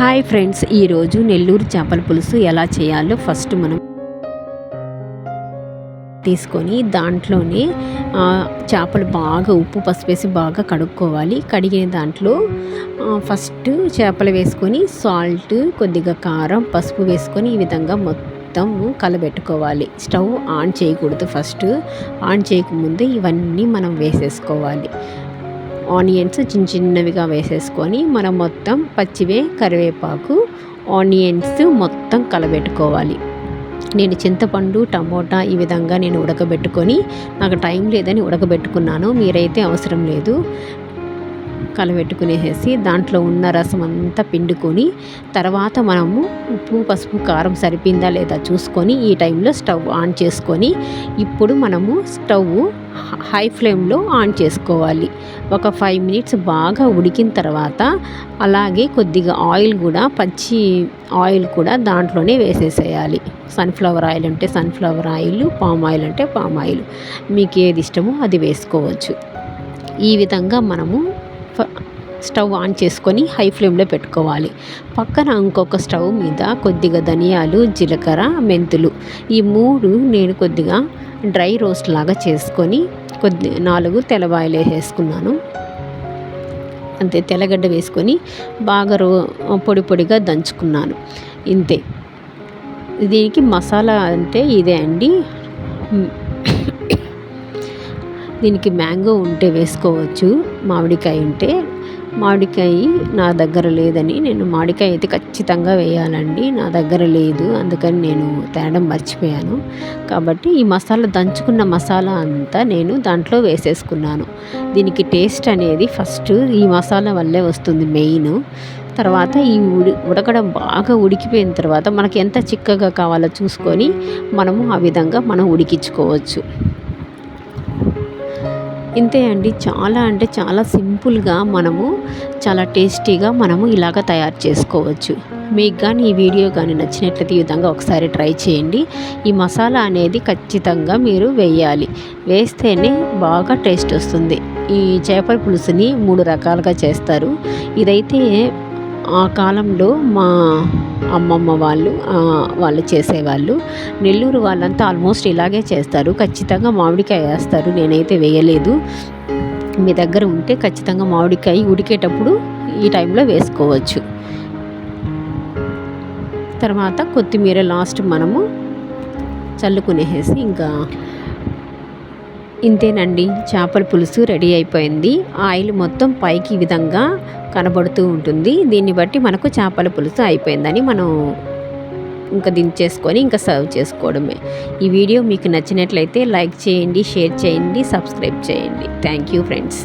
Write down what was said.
Hi friends ఈరోజు నెల్లూరు చేపల పులుసు ఎలా చేయాలో ఫస్ట్ మనం తీసుకొని దాంట్లోనే చేపలు బాగా ఉప్పు పసుపు వేసి బాగా కడుక్కోవాలి. కడిగిన దాంట్లో ఫస్ట్ చేపలు వేసుకొని సాల్ట్ కొద్దిగా కారం పసుపు వేసుకొని ఈ విధంగా మొత్తం కలబెట్టుకోవాలి. స్టవ్ ఆన్ చేయకూడదు ఫస్ట్ ఆన్ చేయకముందే ఇవన్నీ మనం వేసేసుకోవాలి. ఆనియన్స్ చిన్న చిన్నవిగా వేసేసుకొని మనం మొత్తం పచ్చివే కరివేపాకు ఆనియన్స్ మొత్తం కలబెట్టుకోవాలి. నేను చింతపండు టమోటా ఈ విధంగా నేను ఉడకబెట్టుకొని నాకు టైం లేదని ఉడకబెట్టుకున్నాను మీరైతే అవసరం లేదు. కలబెట్టుకునేసేసి దాంట్లో ఉన్న రసం అంతా పిండుకొని తర్వాత మనము ఉప్పు పసుపు కారం సరిపోయిందా లేదా చూసుకొని ఈ టైంలో స్టవ్ ఆన్ చేసుకొని ఇప్పుడు మనము స్టవ్ హై ఫ్లేమ్లో ఆన్ చేసుకోవాలి. ఒక ఫైవ్ మినిట్స్ బాగా ఉడికిన తర్వాత అలాగే కొద్దిగా ఆయిల్ కూడా పచ్చి ఆయిల్ కూడా దాంట్లోనే వేసేసేయాలి. సన్ఫ్లవర్ ఆయిల్ అంటే సన్ఫ్లవర్ ఆయిల్ పామ్ ఆయిల్ అంటే పామ్ ఆయిల్. మీకు ఏది ఇష్టమో అది వేసుకోవచ్చు. ఈ విధంగా మనము స్టవ్ ఆన్ చేసుకొని హై ఫ్లేమ్లో పెట్టుకోవాలి. పక్కన ఇంకొక స్టవ్ మీద కొద్దిగా ధనియాలు జీలకర్ర మెంతులు. ఈ మూడు నేను కొద్దిగా డ్రై రోస్ట్ లాగా చేసుకొని కొద్ది నాలుగు తెల్లవాయలు వేసేసుకున్నాను. అంతే తెల్లగడ్డ వేసుకొని బాగా రో పొడి పొడిగా దంచుకున్నాను. ఇంతే. దీనికి మసాలా అంటే ఇదే అండి. దీనికి మ్యాంగో ఉంటే వేసుకోవచ్చు. మామిడికాయ ఉంటే మామిడికాయ నా దగ్గర లేదని నేను మామిడికాయ అయితే ఖచ్చితంగా వేయాలండి. నా దగ్గర లేదు. అందుకని నేను తేడం మర్చిపోయాను. కాబట్టి ఈ మసాలా దంచుకున్న మసాలా అంతా నేను దాంట్లో వేసేసుకున్నాను. దీనికి టేస్ట్ అనేది ఫస్ట్ ఈ మసాలా వల్లే వస్తుంది మెయిన్. తర్వాత ఈ ఉడి ఉడకడం బాగా ఉడికిపోయిన తర్వాత మనకి ఎంత చిక్కగా కావాలో చూసుకొని మనము ఆ విధంగా మనం ఉడికించుకోవచ్చు. ఇంతే అండి. చాలా అంటే చాలా సింపుల్గా మనము చాలా టేస్టీగా మనము ఇలాగ తయారు చేసుకోవచ్చు. మీకు కానీ ఈ వీడియో కానీ నచ్చినట్లయితే ఈ విధంగా ఒకసారి ట్రై చేయండి. ఈ మసాలా అనేది ఖచ్చితంగా మీరు వేయాలి. వేస్తేనే బాగా టేస్ట్ వస్తుంది. ఈ చేపల పులుసుని మూడు రకాలుగా చేస్తారు. ఇదైతే ఆ కాలంలో మా అమ్మమ్మ వాళ్ళు వాళ్ళు చేసేవాళ్ళు. నెల్లూరు వాళ్ళంతా ఆల్మోస్ట్ ఇలాగే చేస్తారు. ఖచ్చితంగా మామిడికాయ వేస్తారు. నేనైతే వేయలేదు. మీ దగ్గర ఉంటే ఖచ్చితంగా మామిడికాయ ఉడికేటప్పుడు ఈ టైంలో వేసుకోవచ్చు. తర్వాత కొత్తిమీర లాస్ట్ మనము చల్లుకునేసి ఇంకా ఇంతేనండి చేపల పులుసు రెడీ అయిపోయింది. ఆయిల్ మొత్తం పైకి ఈ విధంగా కనబడుతూ ఉంటుంది. దీన్ని బట్టి మనకు చేపల పులుసు అయిపోయిందని మనం ఇంకా దించేసుకొని ఇంకా సర్వ్ చేసుకోవడమే. ఈ వీడియో మీకు నచ్చినట్లయితే లైక్ చేయండి షేర్ చేయండి సబ్స్క్రైబ్ చేయండి. Thank you friends.